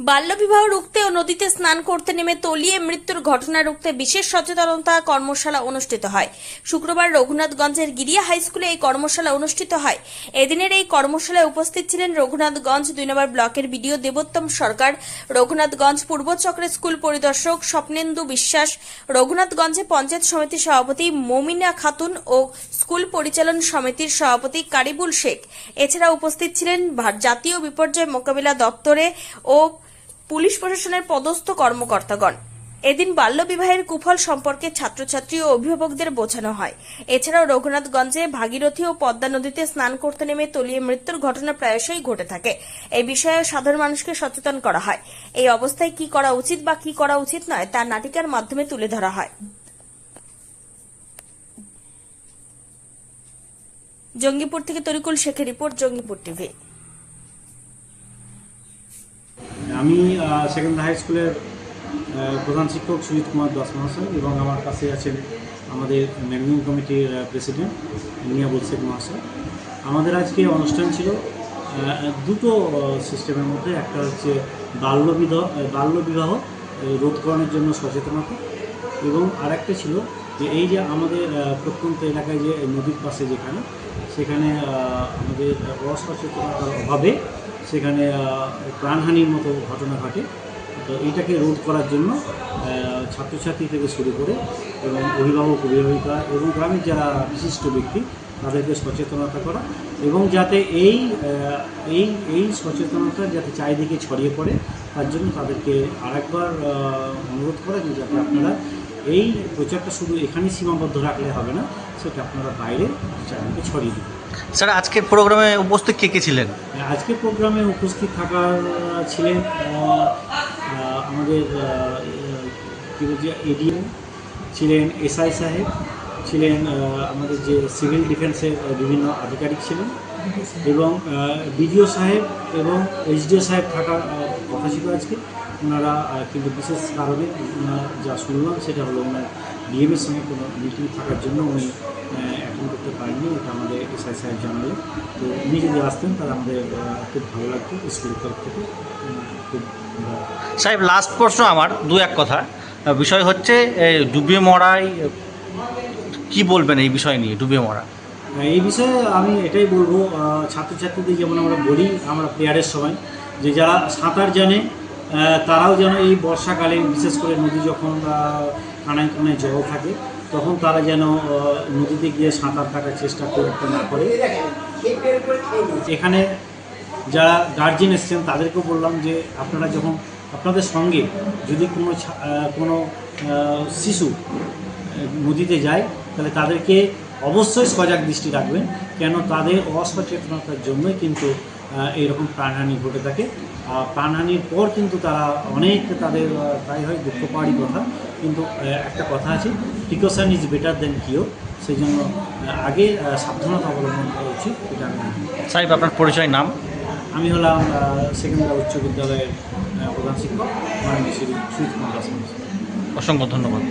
বাল্যবিবাহ রুখতে ও নদীতে স্নান করতে নেমে তলিয়ে মৃত্যুর ঘটনা রুখতে বিশেষ সচেতনতা কর্মশালা অনুষ্ঠিত হয়। শুক্রবার রঘুনাথগঞ্জের গিরিয়া হাই স্কুলে এই কর্মশালা অনুষ্ঠিত হয়। এদিনের এই কর্মশালায় উপস্থিত ছিলেন রঘুনাথগঞ্জ দুই নম্বর ব্লকের বিডিও দেবোত্তম সরকার, রঘুনাথগঞ্জ পূর্বচক্রের স্কুল পরিদর্শক স্বপ্নেন্দু বিশ্বাস, রঘুনাথগঞ্জে পঞ্চায়েত সমিতির সভাপতি মমিনা খাতুন ও স্কুল পরিচালন সমিতির সভাপতি কারিবুল শেখ। এছাড়া উপস্থিত ছিলেন জাতীয় বিপর্যয় মোকাবিলা দপ্তরে ও পুলিশ প্রশাসনের পদস্থ কর্মকর্তাগণ। এদিন বাল্যবিবাহের কুফল সম্পর্কে ছাত্রছাত্রী ও অভিভাবকদের বোঝানো হয়। এছাড়াও রঘুনাথগঞ্জে ভাগীরথী ও পদ্মা নদীতে স্নান করতে নেমে তলিয়ে মৃত্যুর ঘটনা প্রায়শই ঘটে থাকে। এই বিষয়ে সাধারণ মানুষকে সচেতন করা হয়। এই অবস্থায় কি করা উচিত বা কি করা উচিত নয়, তা নাটিকার মাধ্যমে তুলে ধরা হয়। জঙ্গিপুর থেকে তরিকুল শেখের রিপোর্ট, জঙ্গিপুর টিভি। আমি সেকেন্ড হাই স্কুলের প্রধান শিক্ষক সুজিত কুমার দাস মহাশয় এবং আমার কাছে আছেন আমাদের ম্যানেজিং কমিটির প্রেসিডেন্ট নিয়াবুল শেখ মহাশয়। আমাদের আজকে অনুষ্ঠান ছিল দুটো সিস্টেমের মধ্যে। একটা হচ্ছে বাল্যবিবাহ বাল্যবিবাহ রোধকরণের জন্য সচেতনতা এবং আরেকটা ছিল যে এই যে আমাদের প্রত্যন্ত এলাকায় যে নদীর পাশে যেখানে সেখানে আমাদের অসচেতনতার অভাবে সেখানে প্রাণহানির মতো ঘটনা ঘটে। তো এইটাকে রোধ করার জন্য ছাত্রছাত্রী থেকে শুরু করে এবং অভিভাবক, অভিভাবিকা এবং গ্রামের যারা বিশিষ্ট ব্যক্তি, তাদেরকে সচেতনতা করা এবং যাতে এই এই এই সচেতনতা যাতে চারিদিকে ছড়িয়ে পড়ে, তার জন্য তাদেরকে আরেকবার অনুরোধ করা যে যাতে আপনারা এই প্রচারটা শুধু এখানেই সীমাবদ্ধ রাখলে হবে না সেটা আপনারা বাইরে চারিদিকে ছড়িয়ে দিন স্যার আজকের প্রোগ্রামে উপস্থিত কে কে ছিলেন? আজকের প্রোগ্রামে উপস্থিত থাকার ছিলেন আমাদের বলছি এডিএম ছিলেন এসআই সাহেব ছিলেন আমাদের যে সিভিল ডিফেন্সের বিভিন্ন আধিকারিক ছিলেন এবং বিডিও সাহেব এবং এইচডিও সাহেব থাকার কথা ছিল আজকে। ওনারা কিন্তু বিশেষ কারণে যা শুনলাম সেটা হলো ওনার ডিএমের সঙ্গে কোনো মিটিং থাকার জন্য উনি অ্যাটেন্ড করতে পারেননি। এটা আমাদের এসআই সাহেব জানালেন তো উনি যদি আসতেন তাহলে আমাদের খুব ভালো লাগতো স্কুলের তরফ থেকে। খুব সাহেব লাস্ট প্রশ্ন আমার দু এক কথা। বিষয় হচ্ছে ডুবে মরাই কি বলবেন এই বিষয় নিয়ে ডুবে মরা? এই বিষয়ে আমি এটাই বলব ছাত্রছাত্রীদের যেমন আমরা বলি আমরা প্লেয়ারের সময় যে যারা সাঁতার জানে তারাও যেন এই বর্ষাকালে, বিশেষ করে নদী যখন কানায় কানায় জল থাকে, তখন তারা যেন নদীতে গিয়ে সাঁতার কাটার চেষ্টা করতে না করে। এখানে যারা গার্জেন এসছেন, তাদেরকেও বললাম যে, আপনারা যখন, আপনাদের সঙ্গে যদি কোনো কোনো শিশু নদীতে যায়, তাহলে তাদেরকে অবশ্যই সজাগ দৃষ্টি রাখবেন, কেন তাদের অসচেতনতার জন্যই কিন্তু এইরকম প্রাণহানি ঘটে থাকে। আর প্রাণহানির পর কিন্তু তারা অনেক তাদের তাই হয় দুঃখ পাওয়ারই কথা। কিন্তু একটা কথা আছে প্রিকশন ইজ বেটার দেন কিও সেই জন্য আগে সাবধানতা অবলম্বন করা উচিত এটা সাহেব আপনার পরিচয় নাম? আমি হলাম সেকেন্ডারি উচ্চ বিদ্যালয়ের প্রধান শিক্ষক কুমার অসংখ্য ধন্যবাদ।